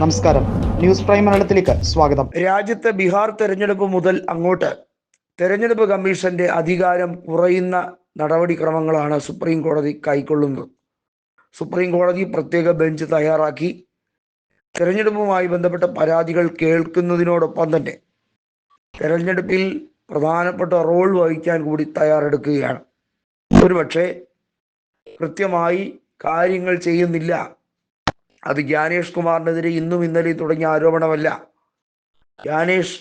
നമസ്കാരം. News prime മലയാളത്തിലേക്ക് സ്വാഗതം. രാജ്യത്തെ ബീഹാർ തെരഞ്ഞെടുപ്പ് മുതൽ അങ്ങോട്ട് തെരഞ്ഞെടുപ്പ് കമ്മീഷന്റെ അധികാരം കുറയുന്ന നടപടിക്രമങ്ങളാണ് സുപ്രീം കോടതി കൈക്കൊള്ളുന്നത്. സുപ്രീം കോടതി പ്രത്യേക ബെഞ്ച് തയ്യാറാക്കി. തെരഞ്ഞെടുപ്പുമായി ബന്ധപ്പെട്ട പരാതികൾ കേൾക്കുന്നതിനോടൊപ്പം തന്നെ തെരഞ്ഞെടുപ്പിൽ പ്രധാനപ്പെട്ട റോൾ വഹിക്കാൻ കൂടി തയ്യാറെടുക്കുകയാണ്. ഒരുപക്ഷെ കൃത്യമായി കാര്യങ്ങൾ ചെയ്യുന്നില്ല അത് ജ്ഞാനേഷ് കുമാറിനെതിരെ ഇന്നും ഇന്നലെ തുടങ്ങിയ ആരോപണമല്ല. ജ്ഞാനേഷ്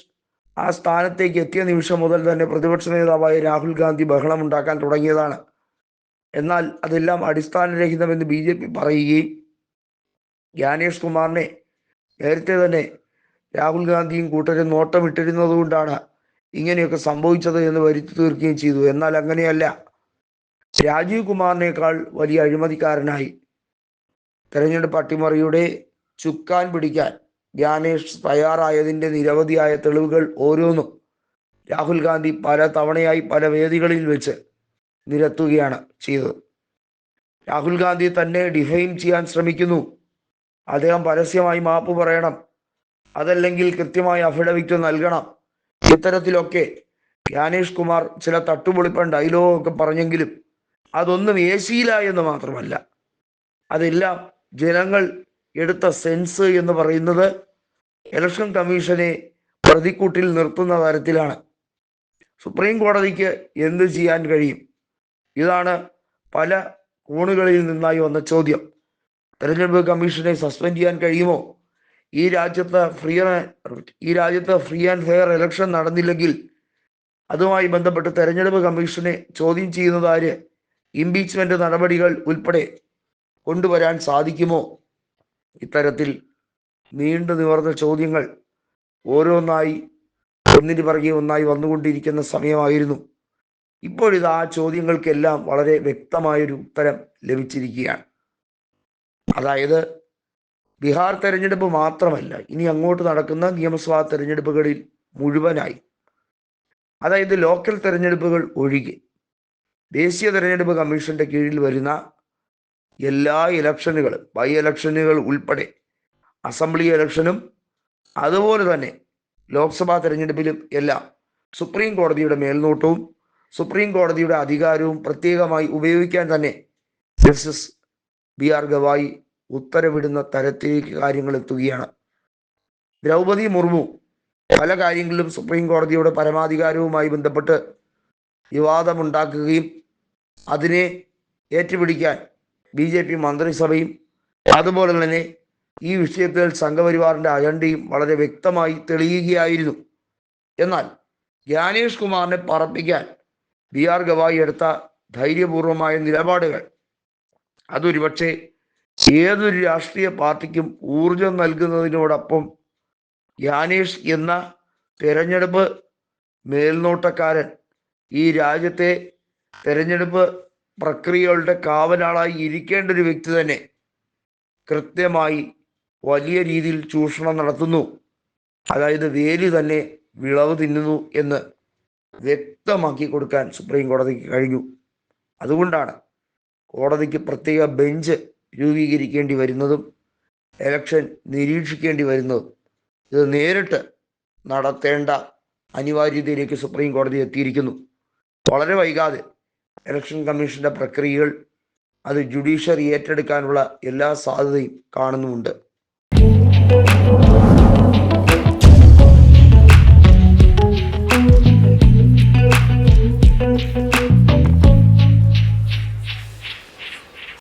ആ സ്ഥാനത്തേക്ക് എത്തിയ നിമിഷം മുതൽ തന്നെ പ്രതിപക്ഷ നേതാവായ രാഹുൽ ഗാന്ധി ബഹളം ഉണ്ടാക്കാൻ തുടങ്ങിയതാണ്. എന്നാൽ അതെല്ലാം അടിസ്ഥാനരഹിതമെന്ന് ബി ജെ പി പറയുകയും ജ്ഞാനേഷ് കുമാറിനെ നേരത്തെ തന്നെ രാഹുൽ ഗാന്ധിയും കൂട്ടരും നോട്ടമിട്ടിരുന്നത് കൊണ്ടാണ് ഇങ്ങനെയൊക്കെ സംഭവിച്ചത് എന്ന് വരുത്തി തീർക്കുകയും ചെയ്തു. എന്നാൽ അങ്ങനെയല്ല. രാജീവ് കുമാറിനേക്കാൾ വലിയ അഴിമതിക്കാരനായി തെരഞ്ഞെടുപ്പ് അട്ടിമറിയുടെ ചുക്കാൻ പിടിക്കാൻ ഗ്യാനേഷ് തയ്യാറായതിന്റെ നിരവധിയായ തെളിവുകൾ ഓരോന്നും രാഹുൽ ഗാന്ധി പല തവണയായി പല വേദികളിൽ വെച്ച് നിരത്തുകയാണ് ചെയ്തത്. രാഹുൽ ഗാന്ധി തന്നെ ഡിഫൈൻ ചെയ്യാൻ ശ്രമിക്കുന്നു. അദ്ദേഹം പരസ്യമായി മാപ്പ് പറയണം. അതല്ലെങ്കിൽ കൃത്യമായി അഫിഡവിറ്റ് നൽകണം. ഇത്തരത്തിലൊക്കെ ജ്ഞാനേഷ് കുമാർ ചില തട്ടുപൊളിപ്പൻ ഡയലോഗൊക്കെ പറഞ്ഞെങ്കിലും അതൊന്നും ഏശിയില്ല എന്ന് മാത്രമല്ല. അതെല്ലാം ജനങ്ങൾ എടുത്ത സെൻസ് എന്ന് പറയുന്നത് ഇലക്ഷൻ കമ്മീഷനെ പ്രതിക്കൂട്ടിൽ നിർത്തുന്ന തരത്തിലാണ്. സുപ്രീം കോടതിക്ക് എന്ത് ചെയ്യാൻ കഴിയും? ഇതാണ് പല കോണുകളിൽ നിന്നായി വന്ന ചോദ്യം. തെരഞ്ഞെടുപ്പ് കമ്മീഷനെ സസ്പെൻഡ് ചെയ്യാൻ കഴിയുമോ? ഈ രാജ്യത്ത് ഫ്രീ ഈ രാജ്യത്ത് ഫ്രീ ആൻഡ് ഫെയർ ഇലക്ഷൻ നടന്നില്ലെങ്കിൽ അതുമായി ബന്ധപ്പെട്ട് തെരഞ്ഞെടുപ്പ് കമ്മീഷനെ ചോദ്യം ചെയ്യുന്നത് ആര് ഇംപീച്ച്മെന്റ് നടപടികൾ ഉൾപ്പെടെ കൊണ്ടുവരാൻ സാധിക്കുമോ? ഇത്തരത്തിൽ നീണ്ടു നിവർന്ന ചോദ്യങ്ങൾ ഓരോന്നായി ഒന്നിന് പിറകെ ഒന്നായി വന്നുകൊണ്ടിരിക്കുന്ന സമയമായിരുന്നു. ഇപ്പോഴിത് ആ ചോദ്യങ്ങൾക്കെല്ലാം വളരെ വ്യക്തമായൊരു ഉത്തരം ലഭിച്ചിരിക്കുകയാണ്. അതായത് ബീഹാർ തെരഞ്ഞെടുപ്പ് മാത്രമല്ല ഇനി അങ്ങോട്ട് നടക്കുന്ന നിയമസഭാ തെരഞ്ഞെടുപ്പുകളിൽ മുഴുവനായി. അതായത് ലോക്കൽ തെരഞ്ഞെടുപ്പുകൾ ഒഴികെ. ദേശീയ തെരഞ്ഞെടുപ്പ് കമ്മീഷന്റെ കീഴിൽ വരുന്ന എല്ലാ ഇലക്ഷനുകളും ബൈ ഇലക്ഷനുകൾ ഉൾപ്പെടെ അസംബ്ലി ഇലക്ഷനും അതുപോലെ തന്നെ ലോക്സഭാ തെരഞ്ഞെടുപ്പിലും എല്ലാം സുപ്രീം കോടതിയുടെ മേൽനോട്ടവും സുപ്രീം കോടതിയുടെ അധികാരവും പ്രത്യേകമായി ഉപയോഗിക്കാൻ തന്നെ ജസ്റ്റിസ് ബി ആർ ഗവായി ഉത്തരവിടുന്ന തരത്തിലേക്ക് കാര്യങ്ങൾ എത്തുകയാണ്. ദ്രൗപതി മുർമു പല കാര്യങ്ങളിലും സുപ്രീം കോടതിയുടെ പരമാധികാരവുമായി ബന്ധപ്പെട്ട് വിവാദമുണ്ടാക്കുകയും അതിനെ ഏറ്റുപിടിക്കാൻ ബി ജെ പി മന്ത്രിസഭയും അതുപോലെ തന്നെ ഈ വിഷയത്തിൽ സംഘപരിവാറിന്റെ അജണ്ടയും വളരെ വ്യക്തമായി തെളിയുകയായിരുന്നു. എന്നാൽ ജ്ഞാനേഷ് കുമാറിനെ പറപ്പിക്കാൻ ബി ആർ ഗവായി എടുത്ത ധൈര്യപൂർവമായ നിലപാടുകൾ അതൊരുപക്ഷെ ഏതൊരു രാഷ്ട്രീയ പാർട്ടിക്കും ഊർജം നൽകുന്നതിനോടൊപ്പം ജ്ഞാനേഷ് എന്ന തെരഞ്ഞെടുപ്പ് മേൽനോട്ടക്കാരൻ ഈ രാജ്യത്തെ തെരഞ്ഞെടുപ്പ് പ്രക്രിയകളുടെ കാവലാളായി ഇരിക്കേണ്ട ഒരു വ്യക്തി തന്നെ കൃത്യമായി വലിയ രീതിയിൽ ചൂഷണം നടത്തുന്നു. അതായത് വേലി തന്നെ വിളവ് തിന്നുന്നു എന്ന് വ്യക്തമാക്കി കൊടുക്കാൻ സുപ്രീം കോടതിക്ക് കഴിഞ്ഞു. അതുകൊണ്ടാണ് കോടതിക്ക് പ്രത്യേക ബെഞ്ച് രൂപീകരിക്കേണ്ടി വരുന്നതും എലക്ഷൻ നിരീക്ഷിക്കേണ്ടി വരുന്നതും. ഇത് നേരിട്ട് നടത്തേണ്ട അനിവാര്യതയിലേക്ക് സുപ്രീം കോടതി എത്തിയിരിക്കുന്നു. വളരെ വൈകാതെ ഇലക്ഷൻ കമ്മീഷന്റെ പ്രക്രിയകൾ അത് ജുഡീഷ്യറി ഏറ്റെടുക്കാനുള്ള എല്ലാ സാധ്യതയും കാണുന്നുമുണ്ട്.